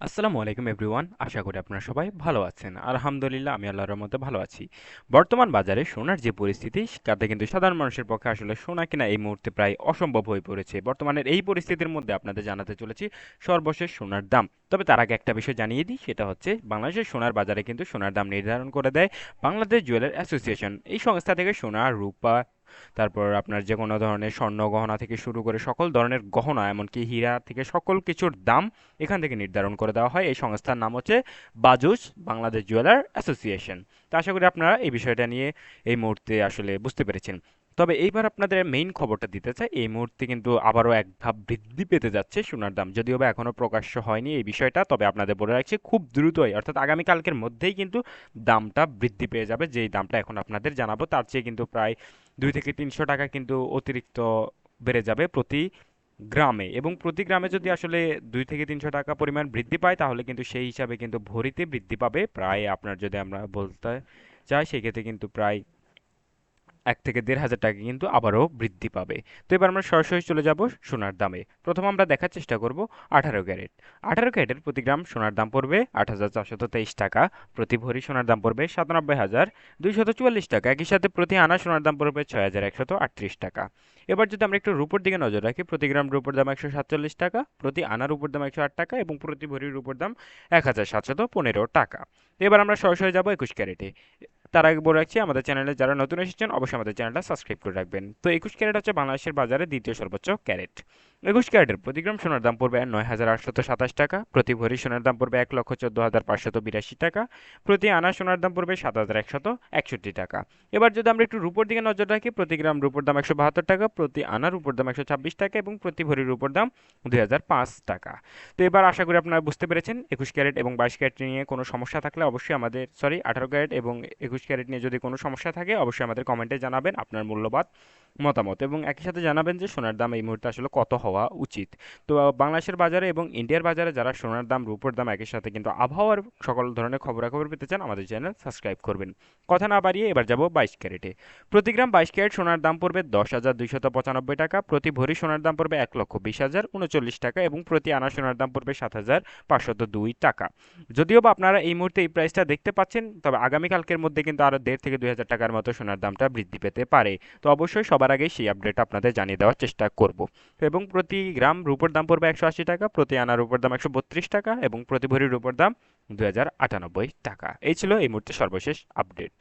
আসসালামু আলাইকুম এভরিওয়ান, আশা করি আপনারা সবাই ভালো আছেন। আলহামদুলিল্লাহ, আমি আল্লাহর মধ্যে ভালো আছি। বর্তমান বাজারে সোনার যে পরিস্থিতি, তাতে কিন্তু সাধারণ মানুষের পক্ষে আসলে সোনা কেনা এই মুহূর্তে প্রায় অসম্ভব হয়ে পড়েছে। বর্তমানের এই পরিস্থিতির মধ্যে আপনাদের জানাতে চলেছি সর্বশেষ সোনার দাম। তবে তার আগে একটা বিষয় জানিয়ে দিই, সেটা হচ্ছে বাংলাদেশের সোনার বাজারে কিন্তু সোনার দাম নির্ধারণ করে দেয় বাংলাদেশ জুয়েলার অ্যাসোসিয়েশন। এই সংস্থা থেকে সোনা, রূপা তারপর আপনার যে কোনো ধরনের স্বর্ণ গহনা থেকে শুরু করে সকল ধরনের গহনা, এমনকি হীরা থেকে সকল কিছুর দাম এখান থেকে নির্ধারণ করে দেওয়া হয়। এই সংস্থার নাম হচ্ছে বাজুস বাংলাদেশ জুয়েলার অ্যাসোসিয়েশন। তো আশা করি আপনারা এই বিষয়টা নিয়ে এই মুহূর্তে আসলে বুঝতে পেরেছেন। তবে এইবার আপনাদের মেইন খবরটা দিতে চাই। এই মুহূর্তে কিন্তু আবারও এক ধাপ বৃদ্ধি পেতে যাচ্ছে সোনার দাম। যদিও বা এখনও প্রকাশ্য হয়নি এই বিষয়টা, তবে আপনাদের বলে রাখছি খুব দ্রুতই, অর্থাৎ আগামীকালকের মধ্যেই কিন্তু দামটা বৃদ্ধি পেয়ে যাবে। যেই দামটা এখন আপনাদের জানাব, তার চেয়ে কিন্তু প্রায় দুই থেকে তিনশো টাকা কিন্তু অতিরিক্ত বেড়ে যাবে প্রতি গ্রামে। এবং প্রতি গ্রামে যদি আসলে দুই থেকে তিনশো টাকা পরিমাণ বৃদ্ধি পায়, তাহলে কিন্তু সেই হিসাবে কিন্তু ভরিতে বৃদ্ধি পাবে। প্রায় আপনার যদি আমরা বলতে চাই সেক্ষেত্রে কিন্তু প্রায় এক থেকে দেড় হাজার টাকা কিন্তু আবারও বৃদ্ধি পাবে। তো এবার আমরা সরাসরি চলে যাব সোনার দামে। প্রথম আমরা দেখার চেষ্টা করব আঠারো ক্যারেট। আঠারো ক্যারেটের প্রতি গ্রাম সোনার দাম পড়বে আট হাজার চারশত তেইশ টাকা। প্রতি ভরি সোনার দাম পড়বে সাতানব্বই হাজার দুইশত চুয়াল্লিশ টাকা। একই সাথে প্রতি আনা সোনার দাম পড়বে ছয় হাজার একশত আটত্রিশ টাকা। এবার যদি আমরা একটু রুপোর দিকে নজর রাখি, প্রতি গ্রাম রুপোর দাম একশো সাতচল্লিশ টাকা, প্রতি আনার উপর দাম একশো আট টাকা এবং প্রতি ভরির উপর দাম এক হাজার সাতশত পনেরো টাকা। এবার আমরা সরাসরি যাব একুশ ক্যারেটে। তার আগে বলে রাখছি, আমাদের চ্যানেলে যারা নতুন এসেছেন, অবশ্যই আমাদের চ্যানেলটা সাবস্ক্রাইব করে রাখবেন। তো একুশ ক্যারেট হচ্ছে বাংলাদেশের বাজারে দ্বিতীয় সর্বোচ্চ ক্যারেট। একুশ ক্যারেটের প্রতি গ্রাম সোনার দাম পড়বে নয় হাজার আটশত সাতাশ টাকা, প্রতি ভরি সোনার দাম পড়বে এক লক্ষ চোদ্দ হাজার পাঁচশত বিরাশি টাকা, প্রতি আনা সোনার দাম পড়বে সাত হাজার একশত একষট্টি টাকা। এবার যদি আমরা একটু রুপোর দিকে নজর রাখি প্রতি গ্রাম রুপোর দাম একশো বাহাত্তর টাকা, প্রতি আনা উপর দাম একশো ছাব্বিশ টাকা এবং প্রতি ভরি উপর দাম দুই হাজার পাঁচ টাকা। তো এবার আশা করি আপনারা বুঝতে পেরেছেন, একুশ ক্যারেট এবং বাইশ ক্যারেট নিয়ে কোনো সমস্যা থাকলে অবশ্যই আমাদের, সরি, আঠারো ক্যারেট এবং একুশ ক্যারেট নিয়ে যদি কোনো সমস্যা থাকে, অবশ্যই আমাদের কমেন্টে জানাবেন, আপনার মূল্যবাদ মতামত এবং একই সাথে জানাবেন যে সোনার দাম এই মুহূর্তে আসলে কত হওয়া উচিত। তো বাংলাদেশের বাজারে এবং ইন্ডিয়ার বাজারে যারা সোনার দাম, রূপোর দাম একই সাথে কিন্তু আবহাওয়ার সকল ধরনের খবরাখবর পেতে চান, আমাদের চ্যানেল সাবস্ক্রাইব করবেন। কথা না বাড়িয়ে এবার যাব বাইশ ক্যারেটে। প্রতি গ্রাম বাইশ ক্যারেট সোনার দাম পড়বে দশ হাজার দুইশত পঁচানব্বই টাকা, প্রতি ভরি সোনার দাম পড়বে এক লক্ষ বিশ হাজার উনচল্লিশ টাকা এবং প্রতি আনা সোনার দাম পড়বে সাত হাজার পাঁচশত দুই টাকা। যদিও বা আপনারা এই মুহূর্তে এই প্রাইসটা দেখতে পাচ্ছেন, তবে আগামীকালকের মধ্যে কিন্তু আরও দেড় থেকে দুই হাজার টাকার মতো সোনার দামটা বৃদ্ধি পেতে পারে। তো, অবশ্যই সবার আগেই সেই আপডেট আপনাদের জানিয়ে দেওয়ার চেষ্টা করব। এবং প্রতি গ্রাম রূপোর দাম পড়বে একশো আশি টাকা, প্রতি আনা রূপোর দাম একশো বত্রিশ টাকা এবং প্রতি ভরি রূপোর দাম দু টাকা। এই ছিল এই মুহূর্তে সর্বশেষ আপডেট